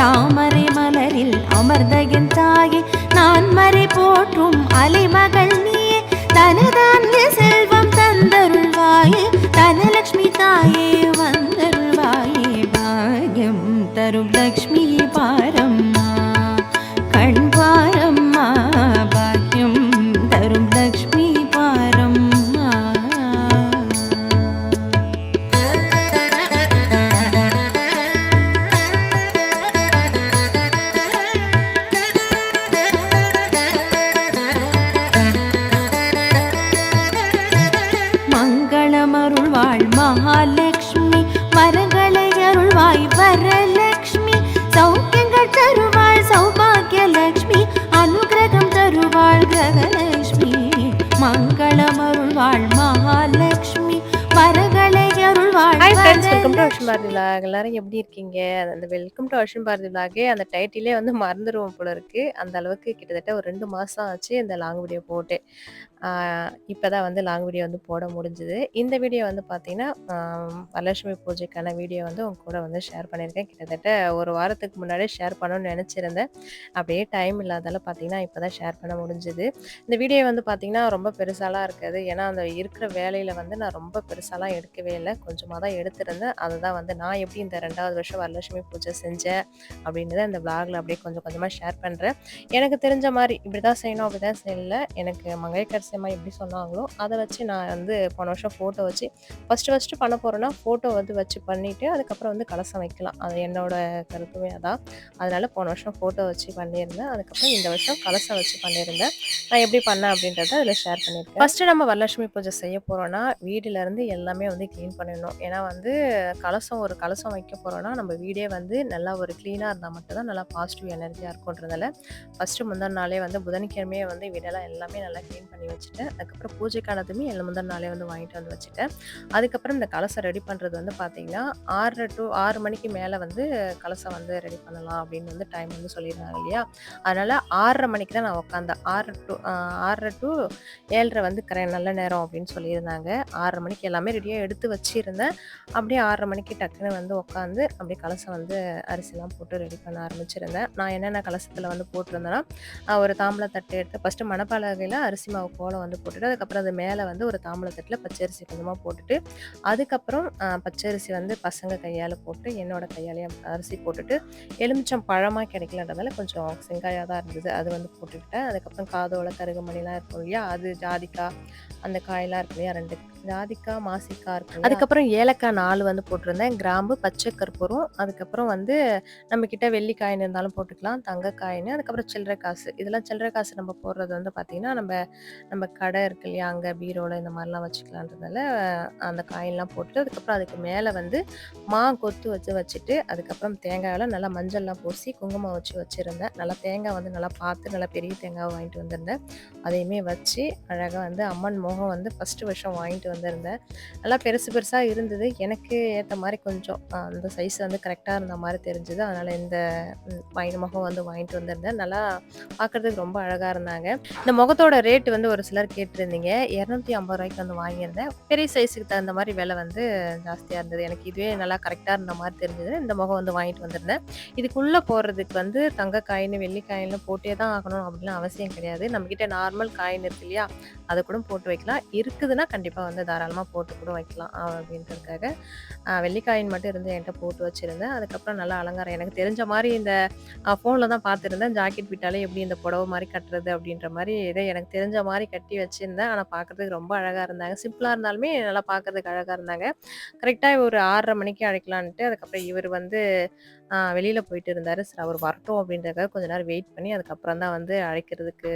தாமரை மலரில் அமர்ந்தகின் தாயே நான் மறை போற்றும் அலைமகள் நீயே தனதான்ய செல்வம் தந்தருள்வாயே தனலக்ஷ்மி தாயே வந்தருள்வாயே பாகியம் தரும் லக்ஷ்மி பாரம் எப்படி இருக்கீங்க அந்த வெல்கம் டு அர்ஷன் பாரதி விலாகே அந்த டைட்டிலே வந்து மறந்துடுவோம் போல இருக்கு. அந்த அளவுக்கு கிட்டத்தட்ட ஒரு ரெண்டு மாதம் ஆச்சு இந்த லாங் வீடியோ போட்டு இப்போ தான் வந்து லாங் வீடியோ வந்து போட முடிஞ்சுது. இந்த வீடியோ வந்து பார்த்தீங்கன்னா வரலட்சுமி பூஜைக்கான வீடியோ வந்து உங்க கூட வந்து ஷேர் பண்ணியிருக்கேன். கிட்டத்தட்ட ஒரு வாரத்துக்கு முன்னாடியே ஷேர் பண்ணணும்னு நினச்சிருந்தேன். அப்படியே டைம் இல்லாதால பார்த்தீங்கன்னா இப்போ தான் ஷேர் பண்ண முடிஞ்சுது. இந்த வீடியோ வந்து பார்த்தீங்கன்னா ரொம்ப பெருசாலாம் இருக்காது. ஏன்னா அந்த இருக்கிற வேலையில் வந்து நான் ரொம்ப பெருசாலாம் எடுக்கவே இல்லை. கொஞ்சமாக தான் எடுத்திருந்தேன். அதுதான் வந்து நான் எப்படி இந்த ரெண்டாவது வருஷம் வரலட்சுமி பூஜை செஞ்சேன் அப்படின்றத இந்த விளாகில் அப்படியே கொஞ்சம் கொஞ்சமாக ஷேர் பண்ணுறேன் எனக்கு தெரிஞ்ச மாதிரி இப்படி தான் செய்யணும் அப்படி தான் செய்யல. எனக்கு மங்கைக்கரசியம்மா எப்படி சொன்னாங்களோ அதை வச்சு நான் வந்து போன வருஷம் ஃபோட்டோ வச்சு ஃபஸ்ட்டு ஃபஸ்ட்டு பண்ண போகிறேன்னா ஃபோட்டோ வந்து வச்சு பண்ணிவிட்டு அதுக்கப்புறம் வந்து கலசம் வைக்கலாம். அது என்னோட கருத்துமே அதான். அதனால் போன வருஷம் ஃபோட்டோ வச்சு பண்ணியிருந்தேன். அதுக்கப்புறம் இந்த வருஷம் கலசம் வச்சு பண்ணியிருந்தேன். நான் எப்படி பண்ணேன் அப்படின்றத அதில் ஷேர் பண்ணியிருக்கேன். ஃபஸ்ட்டு நம்ம வரலட்சுமி பூஜை செய்ய போகிறோன்னா வீட்டிலேருந்து எல்லாமே வந்து க்ளீன் பண்ணிடணும். ஏன்னா வந்து கலசம் ஒரு கலசம் வைக்க போகிறோன்னா நம்ம வீடு வந்து நல்லா ஒரு க்ளீனாக இருந்தால் மட்டும்தான் நல்லா பாசிட்டிவ் எனர்ஜியாக இருக்கும்ன்றதால ஃபஸ்ட்டு முந்தின நாளே வந்து புதன்கிழமையே வந்து வீடெல்லாம் எல்லாமே நல்லா க்ளீன் பண்ணி வச்சுட்டேன் அதுக்கப்புறம் பூஜைக்கானதுமே எல்லாம் முந்தின நாளே வந்து வாங்கிட்டு வந்து வச்சுட்டேன். அதுக்கப்புறம் இந்த கலசை ரெடி பண்ணுறது வந்து பார்த்தீங்கன்னா ஆறரை டு ஆறு மணிக்கு மேலே வந்து கலசை வந்து ரெடி பண்ணலாம் அப்படின்னு வந்து டைம் வந்து சொல்லியிருந்தாங்க இல்லையா? அதனால் ஆறரை மணிக்கு தான் நான் உட்காந்தேன் ஆறு டு ஆறரை டு ஏழரை வந்து கரை நல்ல நேரம் அப்படின்னு சொல்லியிருந்தாங்க. ஆறரை மணிக்கு எல்லாமே ரெடியாக எடுத்து வச்சுருந்தேன். அப்படியே ஆறரை மணிக்கு டக்குன்னு வந்து உட்காந்து அப்படியே கலசம் வந்து அரிசிலாம் போட்டு ரெடி பண்ண ஆரம்பிச்சிருந்தேன். நான் என்னென்ன கலசத்தில் வந்து போட்டிருந்தேன்னா ஒரு தாம்பளை எடுத்து ஃபஸ்ட்டு மணப்பலகையில் அரிசி மாவு கோலம் வந்து போட்டுட்டு அதுக்கப்புறம் அது மேலே வந்து ஒரு தாம்பளை பச்சரிசி கொஞ்சமாக போட்டுட்டு அதுக்கப்புறம் பச்சரிசி வந்து பசங்க கையால் போட்டு என்னோட கையாலேயும் அரிசி போட்டுட்டு எலுமிச்சம் பழமாக கிடைக்கலன்றதால கொஞ்சம் செங்காயாக தான் இருந்தது. அது வந்து போட்டுக்கிட்டேன். அதுக்கப்புறம் காதோட கருகமணிலாம் இருக்கும் இல்லையா? அது ஜாதிக்காய் அந்த காயெல்லாம் இருக்கு இல்லையா? ரெண்டு ஜாதிக்காய் மாசிக்காய் இருக்கும் அதுக்கப்புறம் ஏலக்காய் நாலு வந்து போட்டிருந்தேன். கிராம்பு பச்சை கற்பூரம் அதுக்கு அதுக்கப்புறம் வந்து நம்ம கிட்ட வெள்ளி காயின் இருந்தாலும் போட்டுக்கலாம் தங்க காயின் அதுக்கப்புறம் சில்லறை காசு. இதெல்லாம் சில்லறை காசு நம்ம போடுறது வந்து பார்த்தீங்கன்னா நம்ம நம்ம கடை இருக்கு இல்லையா அங்கே பீரோவில் இந்த மாதிரிலாம் வச்சுக்கலான்றதுனால அந்த காயின்லாம் போட்டு அதுக்கப்புறம் அதுக்கு மேலே வந்து மா கொத்து வச்சு வச்சுட்டு அதுக்கப்புறம் தேங்காயெல்லாம் நல்லா மஞ்சள்லாம் பூசி குங்குமம் வச்சு வச்சுருந்தேன். நல்லா தேங்காய் வந்து நல்லா பார்த்து நல்லா பெரிய தேங்காவை வாங்கிட்டு வந்திருந்தேன். அதையுமே வச்சு அழகாக வந்து அம்மன் முகம் வந்து ஃபஸ்ட்டு வருஷம் வாங்கிட்டு வந்திருந்தேன். நல்லா பெருசு பெருசாக இருந்தது. எனக்கு ஏற்ற மாதிரி கொஞ்சம் அந்த சைஸ் வந்து கரெக்டாக கரெக்டாக இருந்த மாதிரி தெரிஞ்சுது. அதனால் இந்த வாங்கி முகம் வந்து வாங்கிட்டு வந்திருந்தேன். நல்லா பார்க்கறதுக்கு ரொம்ப அழகாக இருந்தாங்க. இந்த முகத்தோட ரேட் வந்து ஒரு சிலர் கேட்டிருந்தீங்க. இரநூத்தி ஐம்பது ரூபாய்க்கு வந்து வாங்கியிருந்தேன். பெரிய சைஸுக்கு தகுந்த மாதிரி விலை வந்து ஜாஸ்தியாக இருந்தது. எனக்கு இதுவே நல்லா கரெக்டாக இருந்த மாதிரி தெரிஞ்சது. இந்த முகம் வந்து வாங்கிட்டு வந்திருந்தேன். இதுக்குள்ளே போடுறதுக்கு வந்து தங்க காயின் வெள்ளி போட்டே தான் ஆகணும் அப்படிலாம் அவசியம் கிடையாது. நம்மக்கிட்ட நார்மல் காயின் இருக்கு இல்லையா? அதை கூட போட்டு வைக்கலாம். இருக்குதுன்னா கண்டிப்பாக வந்து தாராளமாக போட்டு கூட வைக்கலாம். அப்படின்றதுக்காக வெள்ளிக்காயின் மட்டும் இருந்து என்கிட்ட போட்டு வச்சுருந்தேன். அதுக்கப்புறம் நல்லா அலங்காரம். எனக்கு தெரிஞ்ச மாதிரி இந்த ஃபோனில் தான் பார்த்துருந்தேன். ஜாக்கெட் விட்டாலே எப்படி இந்த புடவை மாதிரி கட்டுறது அப்படின்ற மாதிரி இதை எனக்கு தெரிஞ்ச மாதிரி கட்டி வச்சுருந்தேன். ஆனால் பார்க்கறதுக்கு ரொம்ப அழகாக இருந்தாங்க. சிம்பிளாக இருந்தாலுமே நல்லா பார்க்கறதுக்கு அழகாக இருந்தாங்க. கரெக்டாக ஒரு ஆறரை மணிக்கு அழைக்கலான்ட்டு அதுக்கப்புறம் இவர் வந்து வெளியில் போயிட்டு இருந்தார். சரி அவர் வரட்டும் அப்படின்றக்காக கொஞ்ச நேரம் வெயிட் பண்ணி அதுக்கப்புறம் தான் வந்து அழைக்கிறதுக்கு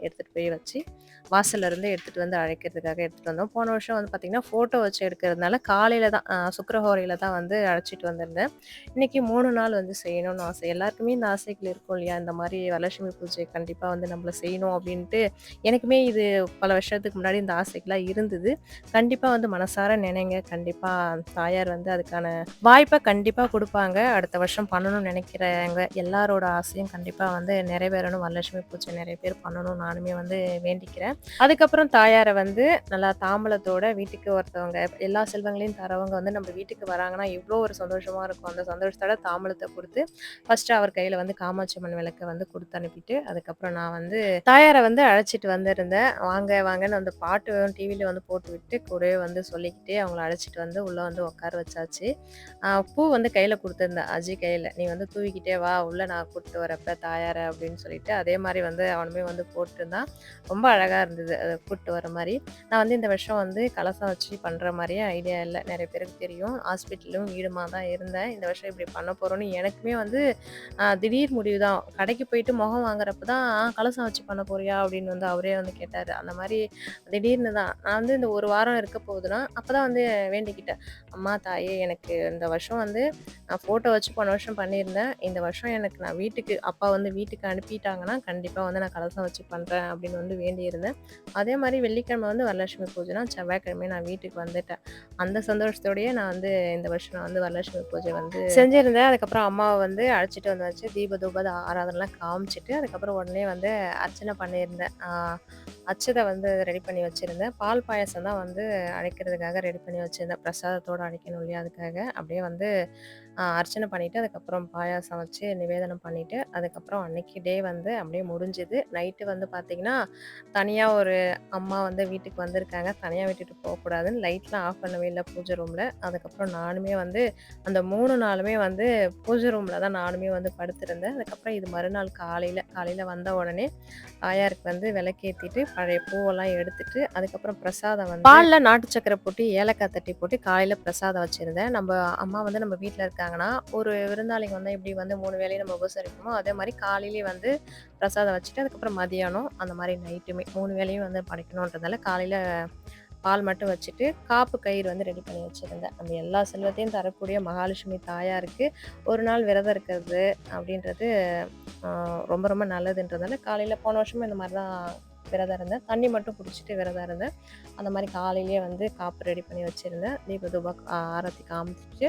எடுத்துகிட்டு போய் வச்சு வாசல்ல இருந்து எடுத்துகிட்டு வந்து அழைக்கிறதுக்காக எடுத்துகிட்டு வந்தோம். போன வருஷம் வந்து பார்த்திங்கன்னா ஃபோட்டோ வச்சு எடுக்கிறதுனால காலையில் தான் ஆஹ் தான் வந்து அழைச்சிட்டு வந்திருந்தேன். இன்றைக்கி மூணு நாள் வந்து செய்யணும்னு ஆசை. எல்லாருக்குமே இந்த ஆசைகள் இருக்கும் இல்லையா? இந்த மாதிரி வரலட்சுமி பூஜை கண்டிப்பாக வந்து நம்மளை செய்யணும் அப்படின்ட்டு எனக்குமே இது பல வருஷத்துக்கு முன்னாடி இந்த ஆசைகள்லாம் இருந்தது. கண்டிப்பாக வந்து மனசார நினைங்க. கண்டிப்பாக தாயார் வந்து அதுக்கான வாய்ப்பை கண்டிப்பாக கொடுப்பாங்க. அடுத்த வருஷம் வருஷம் பண்ணணும்னு நினைக்கிறவங்க எல்லாரோட ஆசையும் கண்டிப்பாக வந்து நிறைவேறணும். வரலட்சுமி பூஜை நிறைய பேர் பண்ணணும். நானுமே வந்து வேண்டிக்கிறேன். அதுக்கப்புறம் தாயாரை வந்து நல்லா தாம்பலத்தோட வீட்டுக்கு ஒருத்தவங்க எல்லா செல்வங்களையும் தரவங்க வந்து நம்ம வீட்டுக்கு வராங்கன்னா எவ்வளோ ஒரு சந்தோஷமாக இருக்கும். அந்த சந்தோஷத்தோட தாம்பலத்தை கொடுத்து ஃபஸ்ட்டு அவர் கையில் வந்து காமாட்சி அம்மன் விளக்கை வந்து கொடுத்து அனுப்பிட்டு அதுக்கப்புறம் நான் வந்து தாயாரை வந்து அழைச்சிட்டு வந்திருந்தேன். வாங்க வாங்கன்னு அந்த பாட்டு டிவியில் வந்து போட்டு விட்டு கூடவே வந்து சொல்லிக்கிட்டே அவங்கள அழைச்சிட்டு வந்து உள்ளே வந்து உட்கார வச்சாச்சு. பூ வந்து கையில் கொடுத்துருந்தேன். அஜய் கையில் நீ வந்து தூவிக்கிட்டே வா உள்ளே நான் கூப்பிட்டு வரப்ப தாயார அப்படின்னு சொல்லிட்டு அதே மாதிரி வந்து அவனுமே வந்து போட்டுருந்தான். ரொம்ப அழகாக இருந்தது அதை கூப்பிட்டு வர மாதிரி. நான் வந்து இந்த வருஷம் வந்து கலசம் வச்சு பண்ணுற மாதிரியே ஐடியா இல்லை. நிறைய பேருக்கு தெரியும். ஹாஸ்பிட்டலும் வீடுமா தான் இருந்தேன். இந்த வருஷம் இப்படி பண்ண போகிறோன்னு எனக்குமே வந்து திடீர் முடிவு தான் கடைக்கு போயிட்டு முகம் வாங்குறப்ப தான் கலசம் வச்சு பண்ண போறியா? அப்படின்னு வந்து அவரே வந்து கேட்டார். அந்த மாதிரி திடீர்னு தான். நான் வந்து இந்த ஒரு வாரம் இருக்க போகுதுன்னா அப்போ தான் வந்து வேண்டிக்கிட்டேன். அம்மா தாயே எனக்கு இந்த வருஷம் வந்து நான் ஃபோட்டோ வச்சு போன வருஷம் பண்ணியிருந்தேன். இந்த வருஷம் எனக்கு நான் வீட்டுக்கு அப்பா வந்து வீட்டுக்கு அனுப்பிட்டாங்கன்னா கண்டிப்பாக வந்து நான் கலசம் வச்சு பண்ணுறேன் அப்படின்னு வந்து வேண்டியிருந்தேன். அதே மாதிரி வெள்ளிக்கிழமை வந்து வரலட்சுமி பூஜைனா செவ்வாய்க்கிழமை நான் வீட்டுக்கு வந்துட்டேன். அந்த சந்தோஷத்தோடயே நான் வந்து இந்த வருஷம் நான் வந்து வரலட்சுமி பூஜை வந்து செஞ்சுருந்தேன். அதுக்கப்புறம் அம்மாவை வந்து அழைச்சிட்டு வந்தாச்சு தீப தூப ஆராதனைலாம் காமிச்சிட்டு அதுக்கப்புறம் உடனே வந்து அர்ச்சனை பண்ணியிருந்தேன். அச்சதை வந்து ரெடி பண்ணி வச்சுருந்தேன். பால் பாயாசம் தான் வந்து அழைக்கிறதுக்காக ரெடி பண்ணி வச்சுருந்தேன். பிரசாதத்தோடு அழைக்கணும் இல்லையா அதுக்காக. அப்படியே வந்து அர்ச்சனை பண்ணிவிட்டு அதுக்கப்புறம் பாயாசம் வச்சு நிவேதனம் பண்ணிவிட்டு அதுக்கப்புறம் அன்னைக்கு டே வந்து அப்படியே முடிஞ்சுது. நைட்டு வந்து பார்த்திங்கன்னா தனியாக ஒரு அம்மா வந்து வீட்டுக்கு வந்திருக்காங்க. தனியாக விட்டுட்டு போகக்கூடாதுன்னு லைட்லாம் ஆஃப் பண்ணவே இல்லை பூஜை ரூமில். அதுக்கப்புறம் நானுமே வந்து அந்த மூணு நாளுமே வந்து பூஜை ரூமில் தான் நானுமே வந்து படுத்திருந்தேன். அதுக்கப்புறம் இது மறுநாள் காலையில் காலையில் வந்த உடனே ஆயாருக்கு வந்து விளக்கேற்றிட்டு பழைய பூவெல்லாம் எடுத்துட்டு அதுக்கப்புறம் பிரசாதம் வந்து பாலில் நாட்டு சக்கரை போட்டு ஏலக்காய் தட்டி போட்டு காலையில் பிரசாதம் வச்சுருந்தேன். நம்ம அம்மா வந்து நம்ம வீட்டில் எடுத்தாங்கன்னா ஒரு விருந்தாளிங்க வந்து எப்படி வந்து மூணு வேளையும் நம்ம உபசரிப்போமோ அதே மாதிரி காலையிலேயே வந்து பிரசாதம் வச்சுட்டு அதுக்கப்புறம் மதியானம் அந்த மாதிரி நைட்டுமே மூணு வேளையும் வந்து படைக்கணுன்றதால காலையில் பால் மட்டும் வச்சுட்டு காப்பு கயிறு வந்து ரெடி பண்ணி வச்சுருந்தேன் அந்த எல்லா செல்வத்தையும் தரக்கூடிய மகாலட்சுமி தாயாருக்கு ஒரு நாள் விரதம் இருக்கிறது அப்படின்றது ரொம்ப ரொம்ப நல்லதுன்றதால காலையில் போன வருஷமும் இந்த மாதிரி தான் விரதம் இருந்தேன். தண்ணி மட்டும் பிடிச்சிட்டு விரதம் இருந்தேன். அந்த மாதிரி காலையிலேயே வந்து காப்பு ரெடி பண்ணி வச்சுருந்தேன். தீப தூபா ஆரத்தி காமிச்சிட்டு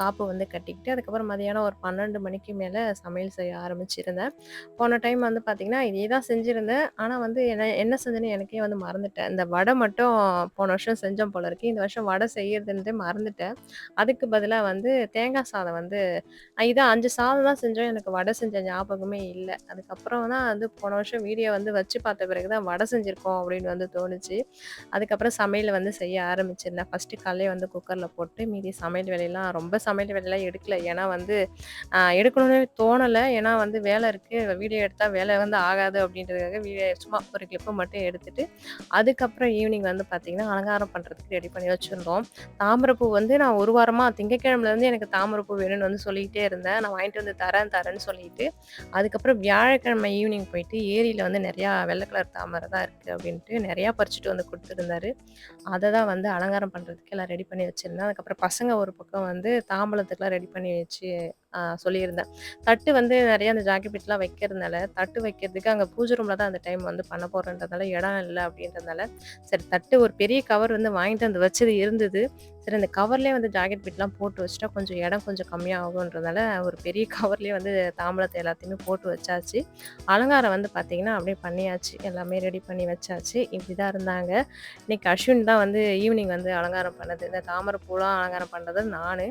காப்பு வந்து கட்டிக்கிட்டு அதுக்கப்புறம் மதியானம் ஒரு பன்னெண்டு மணிக்கு மேலே சமையல் செய்ய ஆரம்பிச்சிருந்தேன். போன டைம் வந்து பார்த்திங்கன்னா இதே தான் செஞ்சுருந்தேன். ஆனால் வந்து என்ன என்ன செஞ்சேன்னு எனக்கே வந்து மறந்துட்டேன். இந்த வடை மட்டும் போன வருஷம் செஞ்சோம் போல இருக்கு. இந்த வருஷம் வடை செய்யறதுன்றதே மறந்துட்டேன். அதுக்கு பதிலாக வந்து தேங்காய் சாதம் வந்து நான் இதான் அஞ்சு சாதம் தான் செஞ்சோம். எனக்கு வடை செஞ்ச ஞாபகமே இல்லை. அதுக்கப்புறம் தான் வந்து போன வருஷம் வீடியோ வந்து வச்சு பார்த்த பிறகு தான் வடை செஞ்சுருக்கோம் அப்படின்னு வந்து தோணுச்சு. அதுக்கப்புறம் சமையல் வந்து செய்ய ஆரம்பிச்சிருந்தேன். ஃபஸ்ட்டு காலையே வந்து குக்கரில் போட்டு மீதி சமையல் வேலையெல்லாம் ரொம்ப சமையல் வேலையெல்லாம் எடுக்கல. ஏன்னா வந்து எடுக்கணும்னு தோணலை. ஏன்னா வந்து வேலை இருக்குது வீடியோ எடுத்தால் வேலை வந்து ஆகாது அப்படின்றதுக்காக வீடியோ சும்மா ஒரு கிளிப்பை மட்டும் எடுத்துட்டு அதுக்கப்புறம் ஈவினிங் வந்து பார்த்திங்கன்னா அலங்காரம் பண்ணுறதுக்கு ரெடி பண்ணி வச்சுருந்தோம். தாமரைப்பூ வந்து நான் ஒரு வாரமாக திங்கக்கிழமைலேருந்து எனக்கு தாமரைப்பூ வேணும்னு வந்து சொல்லிக்கிட்டே இருந்தேன். நான் வாங்கிட்டு வந்து தரேன் தரேன்னு சொல்லிட்டு அதுக்கப்புறம் வியாழக்கிழமை ஈவினிங் போயிட்டு ஏரியில் வந்து நிறையா வெள்ளை கலர் தாமரை தான் இருக்குது அப்படின்ட்டு நிறையா பறிச்சுட்டு வந்து கொடுத்துருந்தாரு. அதை தான் வந்து அலங்காரம் பண்ணுறதுக்கு எல்லாம் ரெடி பண்ணி வச்சுருந்தேன். அதுக்கப்புறம் பசங்க ஒரு பக்கம் வந்து தாம்பலத்துக்குலாம் ரெடி பண்ணி வச்சு சொல்லியிருந்தேன். தட்டு வந்து நிறைய அந்த ஜாக்கெட்லாம் வைக்கிறதுனால தட்டு வைக்கிறதுக்கு அங்கே பூஜை ரூமில் தான் அந்த டைம் வந்து பண்ண போகிறன்றதால இடம் இல்லை அப்படின்றதுனால சரி தட்டு ஒரு பெரிய கவர் வந்து வாங்கிட்டு வந்து வச்சது இருந்தது. சரி அந்த கவர்லேயே வந்து ஜாக்கெட் பிட்லாம் போட்டு வச்சுட்டா கொஞ்சம் இடம் கொஞ்சம் கம்மியாக ஆகுன்றதால ஒரு பெரிய கவர்லேயே வந்து தாம்பலத்தை எல்லாத்தையுமே போட்டு வச்சாச்சு. அலங்காரம் வந்து பார்த்திங்கன்னா அப்படியே பண்ணியாச்சு. எல்லாமே ரெடி பண்ணி வச்சாச்சு. இப்படி தான் இருந்தாங்க. இன்னைக்கு அஸ்வின் தான் வந்து ஈவினிங் வந்து அலங்காரம் பண்ணது. இந்த தாமரை பூலாம் அலங்காரம் பண்ணுறது நான்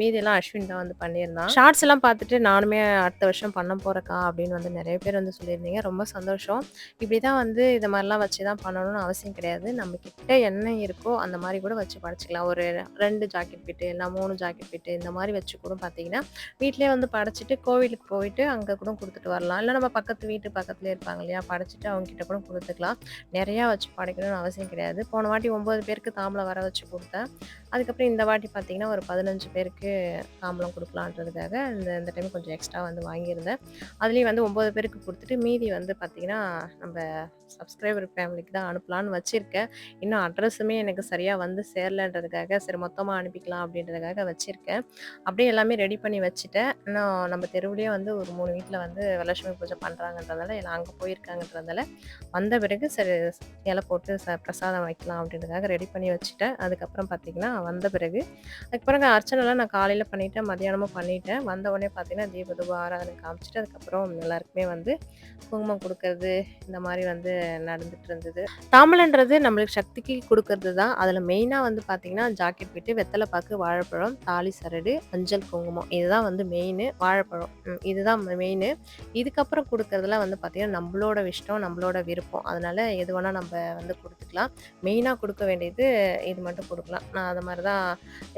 மீதியெல்லாம் அஸ்வின் தான் வந்து பண்ணியிருந்தான். ஷார்ட்ஸ் எல்லாம் பார்த்துட்டு நானுமே அடுத்த வருஷம் பண்ண போகிறக்கா அப்படின்னு வந்து நிறைய பேர் வந்து சொல்லியிருந்தீங்க. ரொம்ப சந்தோஷம். இப்படி தான் வந்து இது மாதிரிலாம் வச்சு தான் பண்ணணும்னு அவசியம் கிடையாது. நம்ம கிட்ட என்ன இருக்கோ அந்த மாதிரி கூட வச்சு படைச்சிக்கலாம். ஒரு ரெண்டு ஜாக்கெட் பிட்டு இல்லை மூணு ஜாக்கெட் பிட்டு இந்த மாதிரி வச்சு கூட பார்த்தீங்கன்னா வீட்டிலே வந்து படைச்சிட்டு கோவிலுக்கு போயிட்டு அங்கே கூட கொடுத்துட்டு வரலாம். இல்லை நம்ம பக்கத்து வீட்டு பக்கத்துலேயே இருப்பாங்க இல்லையா? படைச்சிட்டு அவங்க கிட்ட கூட கொடுத்துக்கலாம். நிறையா வச்சு படைக்கணும்னு அவசியம் கிடையாது. போன வாட்டி ஒம்பது பேருக்கு தாம்பலம் வர வச்சு கொடுத்தேன். அதுக்கப்புறம் இந்த வாட்டி பார்த்தீங்கன்னா ஒரு பதினஞ்சு பேருக்கு தாம்பலம் கொடுக்கலான்றதுக்காக அந்த இந்த டைம் கொஞ்சம் எக்ஸ்ட்ரா வந்து வாங்கியிருந்தேன். அதுலேயும் வந்து ஒம்பது பேருக்கு கொடுத்துட்டு மீதி வந்து பார்த்திங்கன்னா நம்ம சப்ஸ்கிரைபர் ஃபேமிலிக்கு தான் அனுப்பலான்னு வச்சுருக்கேன். இன்னும் அட்ரஸுமே எனக்கு சரியாக வந்து சேரலன்றதுக்காக சரி மொத்தமாக அனுப்பிக்கலாம் அப்படின்றதுக்காக வச்சுருக்கேன். அப்படியே எல்லாமே ரெடி பண்ணி வச்சுட்டேன். இன்னும் நம்ம தெருவுலேயே வந்து ஒரு மூணு வீட்டில் வந்து வரலட்சுமி பூஜை பண்ணுறாங்கன்றதால எல்லாம் அங்கே போயிருக்காங்கன்றதால வந்த பிறகு சரி இலை போட்டு ச பிரசாதம் வைக்கலாம் அப்படின்றதுக்காக ரெடி பண்ணி வச்சுட்டேன். அதுக்கப்புறம் பார்த்திங்கன்னா வந்த பிறகு அதுக்கப்புறம் அர்ச்சனைலாம் நான் காலையில் பண்ணிவிட்டேன் மதியானமும் பண்ணிவிட்டேன் வந்தவொடனே உடனே பார்த்தீங்கன்னா தீபதூப ஆராதனை காமிச்சிட்டு அதுக்கப்புறம் எல்லாருக்குமே வந்து குங்குமம் கொடுக்கறது இந்த மாதிரி வந்து நடந்துட்டு இருந்தது. தாம்பலன்றது நம்மளுக்கு சக்திக்கு கொடுக்கறது தான். அதில் மெயினாக வந்து பார்த்திங்கன்னா ஜாக்கெட் விட்டு வெத்தலை பாக்கு வாழைப்பழம் தாலி சரடு மஞ்சள் குங்குமம். இதுதான் வந்து மெயின் வாழைப்பழம். ம், இதுதான் மெயின் இதுக்கப்புறம் கொடுக்கறதுலாம் வந்து பார்த்திங்கன்னா நம்மளோட இஷ்டம் நம்மளோட விருப்பம். அதனால எது வேணால் நம்ம வந்து கொடுத்துக்கலாம். மெயினாக கொடுக்க வேண்டியது இது மட்டும் கொடுக்கலாம். நான் அது மாதிரி தான்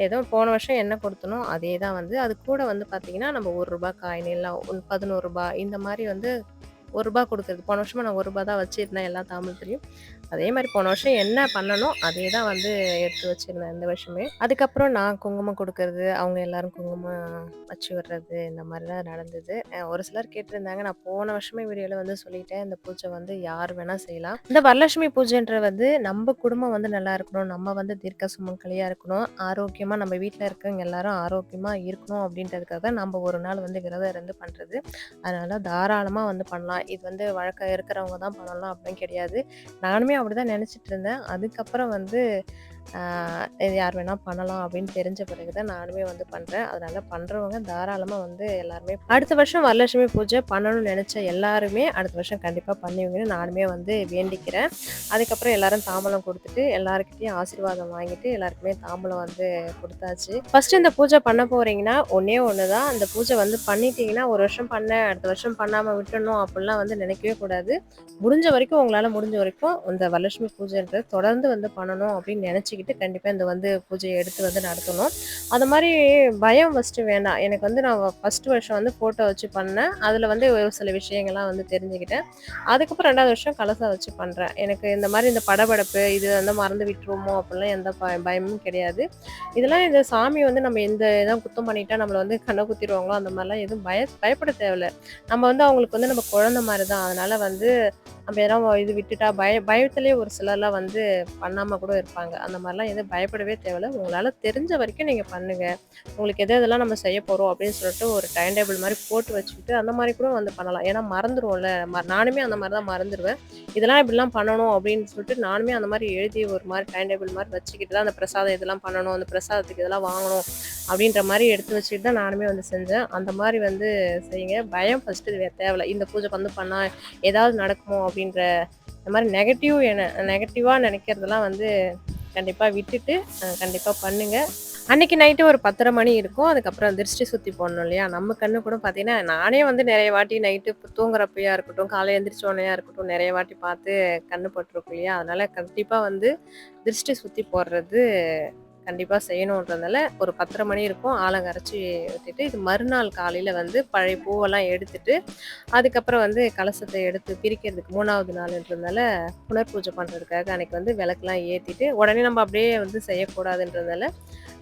ஏதோ போன வருஷம் என்ன கொடுத்தனோ அதே தான் வந்து அது கூட வந்து பார்த்தீங்கன்னா நம்ம ஒரு ரூபா காயின் இல்லை பதினோரு ரூபாய் இந்த மாதிரி வந்து ஒரு ரூபா கொடுக்குறது போன வருஷமா நான் ஒரு ரூபா தான் வச்சுருந்தேன் எல்லா தாம்பூலத்துலேயும் அதே மாதிரி போன வருஷம் என்ன பண்ணணும் அதே தான் வந்து எடுத்து வச்சுருந்தேன் இந்த வருஷமே. அதுக்கப்புறம் நான் குங்குமம் கொடுக்கறது அவங்க எல்லாரும் குங்குமம் வச்சு விடுறது இந்த மாதிரிலாம் நடந்தது. ஒரு சிலர் கேட்டிருந்தாங்க நான் போன வருஷமே வீடியோவில் வந்து சொல்லிட்டேன் இந்த பூஜை வந்து யார் வேணால் செய்யலாம். இந்த வரலட்சுமி பூஜைன்ற வந்து நம்ம குடும்பம் வந்து நல்லா இருக்கணும் நம்ம வந்து தீர்க்க சுமங்கலியாக இருக்கணும் ஆரோக்கியமாக நம்ம வீட்டில் இருக்கவங்க எல்லாரும் ஆரோக்கியமாக இருக்கணும் அப்படின்றதுக்காக தான் நம்ம ஒரு நாள் வந்து விரதம் இருந்து பண்ணுறது அதனால தாராளமாக வந்து பண்ணலாம். இது வந்து வழக்கம் இருக்கிறவங்க தான் பண்ணலாம் அப்படின்னு கிடையாது. நானுமே அப்படி தான் நினச்சிட்டு இருந்தேன். அதுக்கப்புறம் வந்து இது யார் வேணால் பண்ணலாம் அப்படின்னு தெரிஞ்ச பிறகு தான் நானுமே வந்து பண்ணுறேன் அதனால பண்ணுறவங்க தாராளமாக வந்து எல்லாருமே அடுத்த வருஷம் வரலட்சுமி பூஜை பண்ணணும்னு நினச்ச எல்லாருமே அடுத்த வருஷம் கண்டிப்பாக பண்ணுவீங்கன்னு நானுமே வந்து வேண்டிக்கிறேன். அதுக்கப்புறம் எல்லாரும் தாம்பலம் கொடுத்துட்டு எல்லாருக்கிட்டையும் ஆசீர்வாதம் வாங்கிட்டு எல்லாருக்குமே தாம்பலம் வந்து கொடுத்தாச்சு. ஃபர்ஸ்ட் இந்த பூஜை பண்ண போகிறீங்கன்னா ஒன்னே ஒன்று தான் அந்த பூஜை வந்து பண்ணிட்டீங்கன்னா ஒரு வருஷம் பண்ணேன் அடுத்த வருஷம் பண்ணாமல் விட்டணும் அப்படிலாம் வந்து நினைக்கவே கூடாது. முடிஞ்ச வரைக்கும் உங்களால் முடிஞ்ச வரைக்கும் இந்த வரலட்சுமி பூஜைன்றது தொடர்ந்து வந்து பண்ணணும் அப்படின்னு நினச்சிக்கிட்டு கண்டிப்பாக இந்த வந்து பூஜையை எடுத்து வந்து நடத்தணும். அது மாதிரி பயம் ஃபஸ்ட்டு வேண்டாம் எனக்கு வந்து நான் ஃபஸ்ட்டு வருஷம் வந்து ஃபோட்டோ வச்சு பண்ணேன். அதில் வந்து ஒரு சில விஷயங்கள்லாம் வந்து தெரிஞ்சுக்கிட்டேன். அதுக்கப்புறம் ரெண்டாவது வருஷம் கலசம் வச்சு பண்ணுறேன் எனக்கு இந்த மாதிரி இந்த படபடப்பு இது வந்து மறந்து விட்டுருவோமோ அப்படிலாம் எந்த பயமும் கிடையாது. இதெல்லாம் இந்த சாமி வந்து நம்ம எந்த இதான் குத்தம் பண்ணிட்டா நம்மளை வந்து கண்ணை குத்திடுவாங்களோ அந்த மாதிரிலாம் எதுவும் பய பயப்பட தேவையில்ல. நம்ம வந்து அவங்களுக்கு வந்து நம்ம குழந்தை மாதிரி தான் அதனால வந்து நம்ம எதனா இது விட்டுட்டா பய பயத்துலேயே ஒரு சிலர்லாம் வந்து பண்ணாமல் கூட இருப்பாங்க. அந்த மாதிரி மாதிரிலாம் எதுவும் பயப்படவே தேவையில்ல. உங்களால் தெரிஞ்ச வரைக்கும் நீங்கள் பண்ணுங்கள் உங்களுக்கு எது எதெல்லாம் நம்ம செய்ய போகிறோம் அப்படின்னு சொல்லிட்டு ஒரு டைம் டேபிள் மாதிரி போட்டு வச்சுக்கிட்டு அந்த மாதிரி கூட வந்து பண்ணலாம். ஏன்னா மறந்துடுவோம்ல ம- நானுமே அந்த மாதிரி தான் மறந்துடுவேன் இதெல்லாம் இப்படிலாம் பண்ணணும் அப்படின்னு சொல்லிட்டு நானுமே அந்த மாதிரி எழுதி ஒரு மாதிரி டைம் டேபிள் மாதிரி வச்சுக்கிட்டு தான் அந்த பிரசாதம் இதெல்லாம் பண்ணணும். அந்த பிரசாதத்துக்கு இதெல்லாம் வாங்கணும் அப்படின்ற மாதிரி எடுத்து வச்சுட்டு தான் நானுமே வந்து செஞ்சேன். அந்த மாதிரி வந்து செய்யுங்க. பயம் ஃபஸ்ட்டு தேவையில்ல. இந்த பூஜை வந்து பண்ணால் ஏதாவது நடக்குமோ அப்படின்ற இந்த மாதிரி நெகட்டிவ் என நெகட்டிவாக நினைக்கிறதெல்லாம் வந்து கண்டிப்பாக விட்டுட்டு கண்டிப்பாக பண்ணுங்கள் அன்னைக்கு நைட்டு ஒரு பத்தரை மணி இருக்கும். அதுக்கப்புறம் திருஷ்டி சுற்றி போடணும் இல்லையா? நம்ம கண்ணு கூட பார்த்தீங்கன்னா நானே வந்து நிறைய வாட்டி நைட்டு தூங்குறப்பையா இருக்கட்டும் காலை எந்திரிச்சோனையா இருக்கட்டும் நிறைய வாட்டி பார்த்து கண்ணு பட்டிருக்கும் இல்லையா? அதனால கண்டிப்பாக வந்து திருஷ்டி சுற்றி போடுறது கண்டிப்பாக செய்யணுன்றதுனால ஒரு பத்தரை மணி இருக்கும். ஆலங்கரைச்சி ஊற்றிட்டு இது மறுநாள் காலையில் வந்து பழைய பூவெல்லாம் எடுத்துட்டு அதுக்கப்புறம் வந்து கலசத்தை எடுத்து பிரிக்கிறதுக்கு மூணாவது நாள்ன்றதுனால புனர் பூஜை பண்ணுறதுக்காக அன்னைக்கு வந்து விளக்கெலாம் ஏற்றிட்டு உடனே நம்ம அப்படியே வந்து செய்யக்கூடாதுன்றதுனால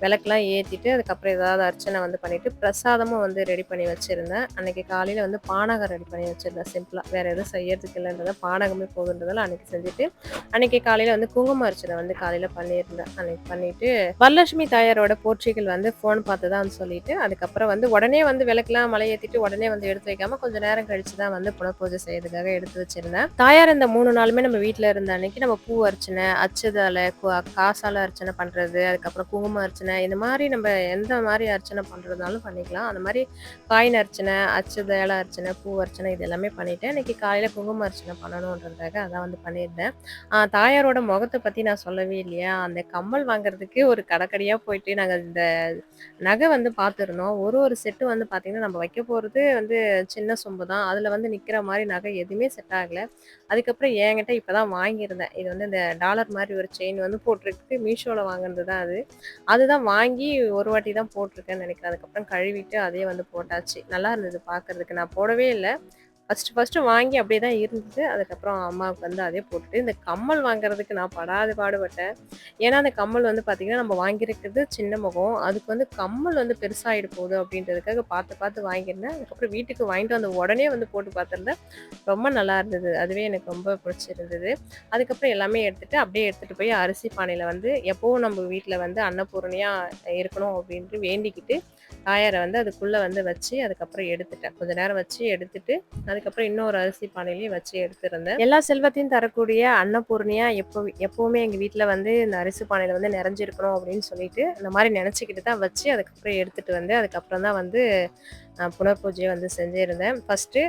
விளக்கெல்லாம் ஏற்றிட்டு அதுக்கப்புறம் ஏதாவது அர்ச்சனை வந்து பண்ணிவிட்டு பிரசாதமும் வந்து ரெடி பண்ணி வச்சுருந்தேன். அன்னைக்கு காலையில் வந்து பானகம் ரெடி பண்ணி வச்சுருந்தேன். சிம்பிளாக வேறு எதுவும் செய்யறதுக்கு இல்லைன்றத பானகமே போகுன்றதால அன்னைக்கு செஞ்சுட்டு அன்னைக்கு காலையில் வந்து குங்கும அர்ச்சனை வந்து காலையில் பண்ணியிருந்தேன். அன்னைக்கு பண்ணிவிட்டு வரலட்சுமி தாயாரோட போற்றிகள் வந்து ஃபோன் பார்த்து தான் சொல்லிட்டு அதுக்கப்புறம் வந்து உடனே வந்து விளக்கெல்லாம் மலை ஏற்றிட்டு உடனே வந்து எடுத்து வைக்காமல் கொஞ்சம் நேரம் கழிச்சு தான் வந்து புனப்பூஜை செய்யறதுக்காக எடுத்து வச்சிருந்தேன். தாயார் இந்த மூணு நாளுமே நம்ம வீட்டில் இருந்த அன்னைக்கு நம்ம பூ அர்ச்சனை அச்சுதால கு- காசால அர்ச்சனை பண்ணுறது அதுக்கப்புறம் குங்கும அர்ச்சனை இந்த மாதிரி நம்ம எந்த மாதிரி அர்ச்சனை பண்ணுறதுனாலும் பண்ணிக்கலாம். அந்த மாதிரி காயின் அர்ச்சனை அச்சுதல அர்ச்சனை பூ அர்ச்சனை இது எல்லாமே பண்ணிட்டேன். இன்னைக்கு காலையில் குங்கும அர்ச்சனை பண்ணணுன்றதுக்காக அதான் வந்து பண்ணியிருந்தேன். தாயாரோட முகத்தை பற்றி நான் சொல்லவே இல்லையா? அந்த கம்மல் வாங்குறதுக்கு ஒரு கடைக்கடியாக போயிட்டு நாங்கள் இந்த நகை வந்து பார்த்துருந்தோம். ஒரு ஒரு செட்டு வந்து பார்த்திங்கன்னா நம்ம வைக்க போகிறது வந்து சின்ன சொம்பு தான். அதில் வந்து நிற்கிற மாதிரி நகை எதுவுமே செட் ஆகலை. அதுக்கப்புறம் என்கிட்ட இப்போ தான் வாங்கியிருந்தேன். இது வந்து இந்த டாலர் மாதிரி ஒரு செயின் வந்து போட்டிருக்கு மீஷோவில் வாங்கினது தான் அது. அதுதான் வாங்கி ஒரு வாட்டி தான் போட்டிருக்கேன்னு நினைக்கிறேன். அதுக்கப்புறம் கழுவிட்டு அதே வந்து போட்டாச்சு. நல்லா இருந்தது பார்க்கறதுக்கு. நான் போடவே இல்லை. ஃபஸ்ட்டு ஃபஸ்ட்டு வாங்கி அப்படியே தான் இருந்தது. அதுக்கப்புறம் அம்மாவுக்கு வந்து அதே போட்டுட்டு இந்த கம்மல் வாங்குறதுக்கு நான் படாது பாடுபட்டேன். ஏன்னா அந்த கம்மல் வந்து பார்த்திங்கன்னா நம்ம வாங்கியிருக்கிறது சின்ன முகம். அதுக்கு வந்து கம்மல் வந்து பெருசாகிடு போகுது அப்படின்றதுக்காக பார்த்து பார்த்து வாங்கியிருந்தேன். அதுக்கப்புறம் வீட்டுக்கு வாங்கிட்டு வந்து உடனே வந்து போட்டு பார்த்துருந்தேன். ரொம்ப நல்லா இருந்தது. அதுவே எனக்கு ரொம்ப பிடிச்சிருந்தது. அதுக்கப்புறம் எல்லாமே எடுத்துகிட்டு அப்படியே எடுத்துகிட்டு போய் அரிசி பானையில் வந்து எப்போவும் நம்ம வீட்டில் வந்து அன்னபூரணியாக இருக்கணும் அப்படின்ட்டு வேண்டிக்கிட்டு தாயாரை வந்து அதுக்குள்ளே வந்து வச்சு அதுக்கப்புறம் எடுத்துட்டேன். கொஞ்ச நேரம் வச்சு எடுத்துட்டு அதுக்கப்புறம் இன்னொரு அரிசி பானையிலையும் வச்சு எடுத்துருந்தேன். எல்லா செல்வத்தையும் தரக்கூடிய அன்னபூர்ணியா எப்போ எப்போவுமே எங்கள் வீட்டில் வந்து இந்த அரிசி பானையில் வந்து நிறைஞ்சிருக்கணும் அப்படின்னு சொல்லிட்டு இந்த மாதிரி நினச்சிக்கிட்டு தான் வச்சு அதுக்கப்புறம் எடுத்துட்டு வந்து அதுக்கப்புறம் தான் வந்து புனர் பூஜையை வந்து செஞ்சுருந்தேன். ஃபஸ்ட்டு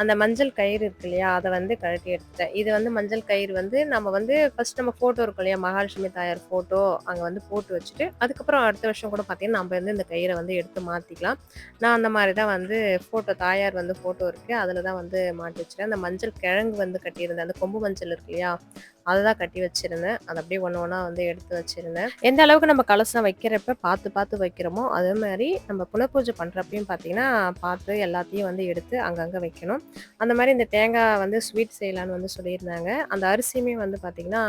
அந்த மஞ்சள் கயிறு இருக்கு இல்லையா அதை வந்து கழட்டி எடுத்துட்டேன். இது வந்து மஞ்சள் கயிறு வந்து நம்ம வந்து ஃபர்ஸ்ட் நம்ம ஃபோட்டோ இருக்கும் இல்லையா மகாலட்சுமி தாயார் ஃபோட்டோ அங்கே வந்து போட்டு வச்சுட்டு அதுக்கப்புறம் அடுத்த வருஷம் கூட பார்த்தீங்கன்னா நம்ம வந்து இந்த கயிறை வந்து எடுத்து மாற்றிக்கலாம் நான் அந்த மாதிரி தான் வந்து ஃபோட்டோ தாயார் வந்து ஃபோட்டோ இருக்குது அதில் தான் வந்து மாட்டி வச்சுட்டேன். அந்த மஞ்சள் கிழங்கு வந்து கட்டியிருந்தேன். அந்த கொம்பு மஞ்சள் இருக்கு இல்லையா அதை தான் கட்டி வச்சுருந்தேன். அதை அப்படியே ஒன்று ஒன்றா வந்து எடுத்து வச்சுருந்தேன். எந்த அளவுக்கு நம்ம கலசம் வைக்கிறப்ப பார்த்து பார்த்து வைக்கிறோமோ அதே மாதிரி நம்ம புனர்பூஜை பண்ணுறப்பையும் பார்த்தீங்கன்னா பார்த்து எல்லாத்தையும் வந்து எடுத்து அங்கங்கே வைக்கணும். அந்த மாதிரி இந்த தேங்காய் வந்து ஸ்வீட் செய்யலான்னு வந்து சொல்லியிருந்தாங்க. அந்த அரிசியுமே வந்து பார்த்திங்கன்னா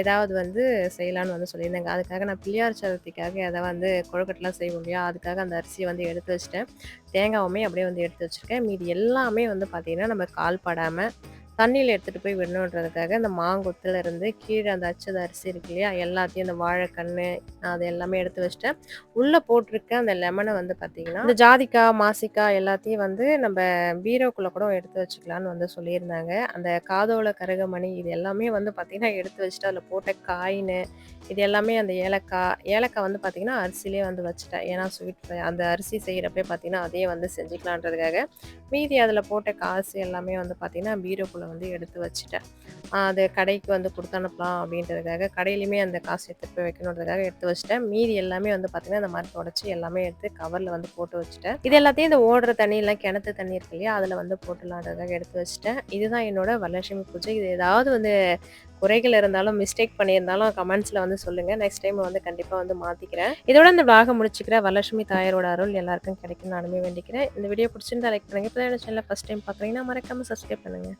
ஏதாவது வந்து செய்யலான்னு வந்து சொல்லியிருந்தாங்க. அதுக்காக நான் பிள்ளையார் சதுர்த்திக்காக எதை வந்து கொழுக்கட்டெலாம் செய்வோம் இல்லையா அதுக்காக அந்த அரிசியை வந்து எடுத்து வச்சுட்டேன். தேங்காவுமே அப்படியே வந்து எடுத்து வச்சுருக்கேன். மீதி எல்லாமே வந்து பார்த்திங்கன்னா நம்ம கால் படாமல் தண்ணியில் எடுத்துகிட்டு போய் விடணுன்றதுக்காக இந்த மாங்கொத்துல இருந்து கீழே அந்த அச்சது அரிசி இருக்கு இல்லையா எல்லாத்தையும் இந்த வாழைக்கன்று அது எல்லாமே எடுத்து வச்சுட்டேன். உள்ளே போட்டிருக்க அந்த லெமனை வந்து பார்த்திங்கன்னா இந்த ஜாதிக்காய் மாசிக்காய் எல்லாத்தையும் வந்து நம்ம பீரோக்குள்ளே கூட எடுத்து வச்சுக்கலான்னு வந்து சொல்லியிருந்தாங்க. அந்த காதோல கருகமணி இது எல்லாமே வந்து பார்த்திங்கன்னா எடுத்து வச்சுட்டு அதில் போட்ட காயின்னு இது எல்லாமே அந்த ஏலக்காய் ஏலக்காய் வந்து பார்த்திங்கன்னா அரிசிலே வந்து வச்சுட்டேன். ஏன்னா ஸ்வீட் அந்த அரிசி செய்கிறப்பே பார்த்திங்கன்னா அதையே வந்து செஞ்சுக்கலான்றதுக்காக. மீதி அதில் போட்ட காசு எல்லாமே வந்து பார்த்திங்கன்னா பீரோக்குள்ளே வந்து எடுத்து வச்சுட்டேன். அது கடைக்கு வந்து கொடுத்து அனுப்பலாம் அப்படின்றதுக்காக கடையிலையுமே அந்த காசு எடுத்துகிட்டு போய் வைக்கணுன்றதுக்காக எடுத்து வச்சுட்டேன். மீதி எல்லாமே வந்து பார்த்திங்கன்னா இந்த மாதிரி தொடச்சி எல்லாமே எடுத்து கவரில் வந்து போட்டு வச்சுட்டேன். இது எல்லாத்தையும் இந்த ஓடுற தண்ணியெல்லாம் கிணத்து தண்ணி இருக்கு இல்லையா அதில் வந்து போட்டுலான்றதுக்காக எடுத்து வச்சுட்டேன். இதுதான் என்னோட வரலட்சுமி பூஜை. இது ஏதாவது வந்து குறைகள் இருந்தாலும் மிஸ்டேக் பண்ணியிருந்தாலும் கமெண்ட்ஸில் வந்து சொல்லுங்கள் நெக்ஸ்ட் டைம் வந்து கண்டிப்பாக வந்து மாற்றிக்கிறேன் இதோட இந்த விளாக முடிச்சுக்கிற வரலட்சுமி தாயாரோட அருள் எல்லாருக்கும் கிடைக்கும் நானுமே வேண்டிக்கிறேன். இந்த வீடியோ பிடிச்சிருந்தா லைக் பண்ணுங்கள் இப்போ தான் சேனலில் ஃபஸ்ட் டைம் பார்க்குறீங்கன்னா மறக்காமல் சப்ஸ்கிரைப் பண்ணுங்கள்